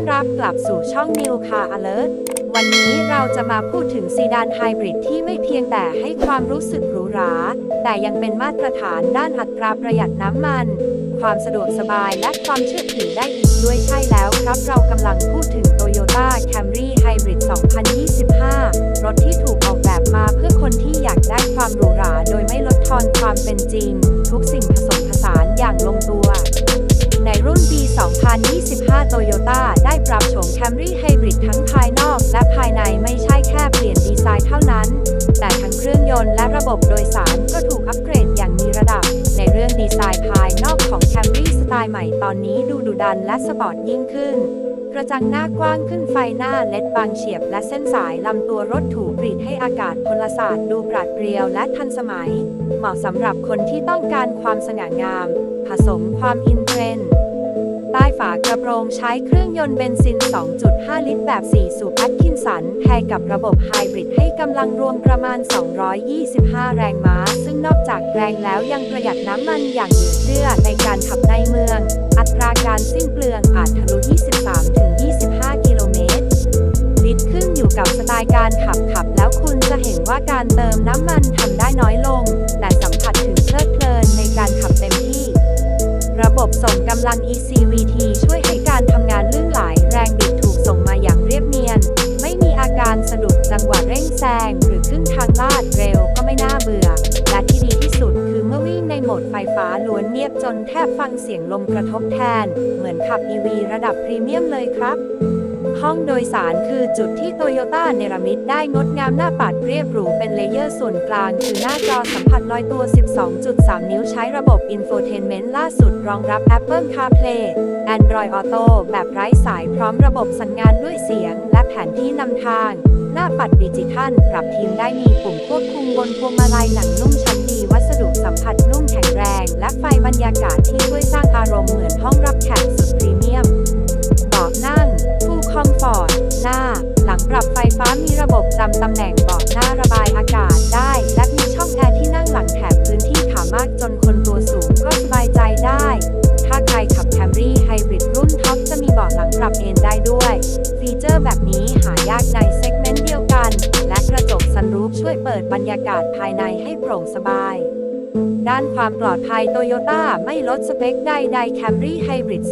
อนรับกลับสู่ช่อง New Car Alert วันนี้เราจะมาพูดถึงซีดานไฮบริดที่ไม่เพียงแต่ให้ความรู้สึกหรูหรา แต่ยังเป็นมาตรฐานด้านอัตราประหยัดน้ำมัน ความสะดวกสบายและความเชื่อถือได้อีกด้วยใช่แล้วครับเรากำลังพูดถึง Toyota Camry Hybrid 2025 รถที่ถูกออกแบบมาเพื่อคนที่อยากได้ความหรูหรา โดยไม่ลดทอนความเป็นจริง ทุกสิ่งผสมผสานอย่างลงตัว ในรุ่นปี 2025 Toyota ได้ปรับโฉม Camry Hybrid ทั้งภายนอกและภายในไม่ใช่แค่เปลี่ยนดีไซน์เท่านั้น แต่ทั้งเครื่องยนต์และระบบโดยสารก็ถูกอัปเกรดอย่างมีระดับ ในเรื่องดีไซน์ภายนอกของ Camry สไตล์ใหม่ตอนนี้ดูดุดันและสปอร์ตยิ่งขึ้นกระจังหน้ากว้างขึ้นไฟหน้าเล็ดบางเฉียบและเส้นสายลำตัวรถถูกรีดให้อากาศพลศาสตร์ดูปราดเปรียวและทันสมัย เหมาะสำหรับคนที่ต้องการความสง่างาม ผสมความอิน เทรนใต้ฝากระโปรงใช้เครื่องยนต์เบนซิน 2.5 ลิตร แบบ 4 สูบแอตคินสันแพรกับระบบไฮบริดให้กำลังรวมประมาณ 225 แรงม้า ซึ่งนอกจากแรงแล้วยังประหยัดน้ำมันอย่างเหลือเชื่อในการขับในเมือง อัตราการสิ้นเปลืองอาจทะลุ 23-25 กิโลเมตร ลิตรขึ้นอยู่กับสไตล์การขับขับแล้วคุณจะเห็นว่าการเติมน้ำมันทำได้น้อยลง แต่ส ระบบส่งกำลัง ECVT ช่วยให้การทำงานลื่นไหลแรงบิดถูกส่งมาอย่างเรียบเนียน ไม่มีอาการสะดุดจังหวะเร่งแซง หรือขึ้นทางลาดเร็วก็ไม่น่าเบื่อ และที่ดีที่สุดคือเมื่อวิ่งในโหมดไฟฟ้าล้วนเงียบจนแทบฟังเสียงลมกระทบแทน เหมือนขับ EV ระดับพรีเมียมเลยครับ ห้องโดยสารคือจุดที่โตโยต้าเนรมิตได้งดงามหน้าปัดเรียบหรูเป็นเลเยอร์ส่วนกลาง คือหน้าจอสัมผัสลอยตัว 12.3 นิ้วใช้ระบบ Infotainment ล่าสุดรองรับ Apple CarPlay Android Auto แบบไร้สายพร้อมระบบสั่งงานด้วยเสียง และแผนที่นำทาง หน้าปัดดิจิทัล ปรับทีมได้มีปุ่มควบคุมบนพวงมาลัยหนังนุ่มชั้นดีวัสดุสัมผัสนุ่มแข็งแรง และไฟบรรยากาศที่ช่วยสร้างอารมณ์เหมือนห้องรับแขกสุดพรีเมียม ตำแหน่งเบาะหน้าระบายอากาศได้ และมีช่องแอร์ที่นั่งหลังแถบพื้นที่ขามากจนคนตัวสูงก็สบายใจได้ ถ้าใครขับ Camry Hybrid รุ่นท็อปจะมีเบาะหลังปรับเอนได้ด้วย ฟีเจอร์แบบนี้หายากในเซกเมนต์เดียวกัน และกระจกซันรูฟช่วยเปิดบรรยากาศภายในให้โปร่งสบาย ด้านความปลอดภัยโตโยต้าไม่ลดสเปคใดๆ Camry Hybrid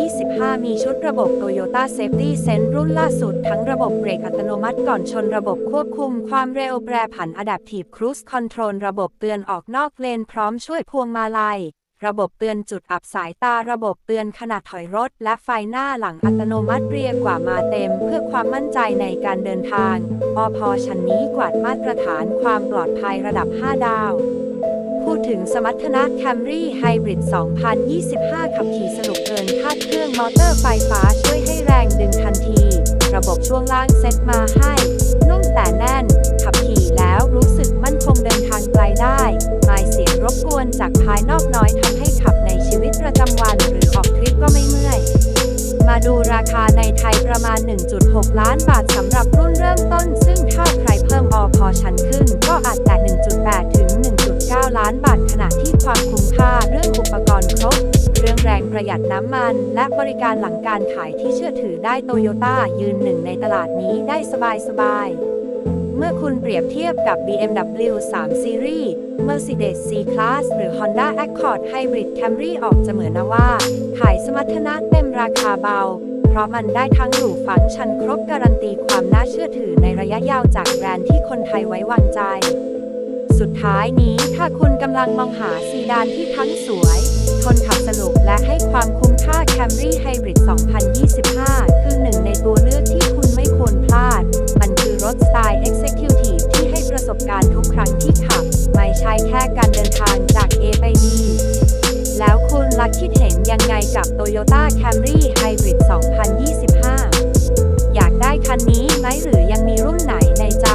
2025 มีชุดระบบ Toyota Safety Sense รุ่นล่าสุด ทั้งระบบเบรกอัตโนมัติก่อนชนระบบควบคุมความเร็วแปรผัน Adaptive Cruise Control ระบบเตือนออกนอกเลนพร้อมช่วยพวงมาลัย ระบบเตือนจุดอับสายตาระบบเตือนขณะถอยรถ และไฟหน้าหลังอัตโนมัติเรียกกว่ามาเต็ม เพื่อความมั่นใจในการเดินทางอพอชั้นนี้กวาดมาตรฐานความปลอดภัยระดับ 5 ดาว พูดถึงสมรรถนะ Camry Hybrid 2025 ขับขี่สนุกเกินคาดเครื่องมอเตอร์ไฟฟ้าช่วยให้แรงดึงทันที ระบบช่วงล่างเซ็ตมาให้นุ่มแต่แน่น ขับขี่แล้วรู้สึกมั่นคงเดินทางไกลได้ ไม่เสียงรบกวนจากภายนอกน้อยทำให้ขับในชีวิตประจำวันหรือออกทริปก็ไม่เมื่อย มาดูราคาในไทยประมาณ 1.6 ล้านบาทสำหรับรุ่นเริ่มต้น ซึ่งถ้าใครเพิ่มอพอชั้นขึ้น ก็อาจแต่1.8 ถึง 9 ล้านบาท ขณะที่ความคุ้มค่าเรื่องอุปกรณ์ครบ เรื่องแรงประหยัดน้ำมัน และบริการหลังการขายที่เชื่อถือได้โตโยต้ายืนหนึ่งในตลาดนี้ได้สบายๆ เมื่อคุณเปรียบเทียบกับ BMW 3 Series Mercedes C-Class หรือ Honda Accord Hybrid Camry ออกจะเหมือนนะว่า ขายสมรรถนะเต็มราคาเบาเพราะมันได้ทั้งหรูฟังชันครบการันตีความน่าเชื่อถือในระยะยาวจากแบรนด์ที่คนไทยไว้วางใจ สุดท้ายนี้ถ้าคุณกำลังมองหาซีดานที่ทั้งสวย ทนขับสนุกและให้ความคุ้มค่า Camry Hybrid 2025 คือหนึ่งในตัวเลือกที่คุณไม่ควรพลาด มันคือรถสไตล์ Executive ที่ให้ประสบการณ์ทุกครั้งที่ขับ ไม่ใช่แค่การเดินทางจาก A ไป B แล้วคุณลักคิดเห็นยังไงกับ Toyota Camry Hybrid 2025 ได้คันนี้ไหมหรือยังมีรุ่นไหนในใจ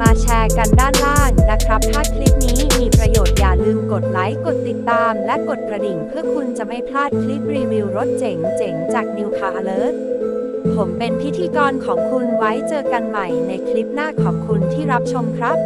มาแชร์กันด้านล่างนะครับ ถ้าคลิปนี้มีประโยชน์อย่าลืมกดไลค์ กดติดตาม และกดกระดิ่ง เพื่อคุณจะไม่พลาดคลิปรีวิวรถเจ๋งๆจาก New Car Alert ผมเป็นพิธีกรของคุณไว้เจอกันใหม่ในคลิปหน้าขอบคุณที่รับชมครับ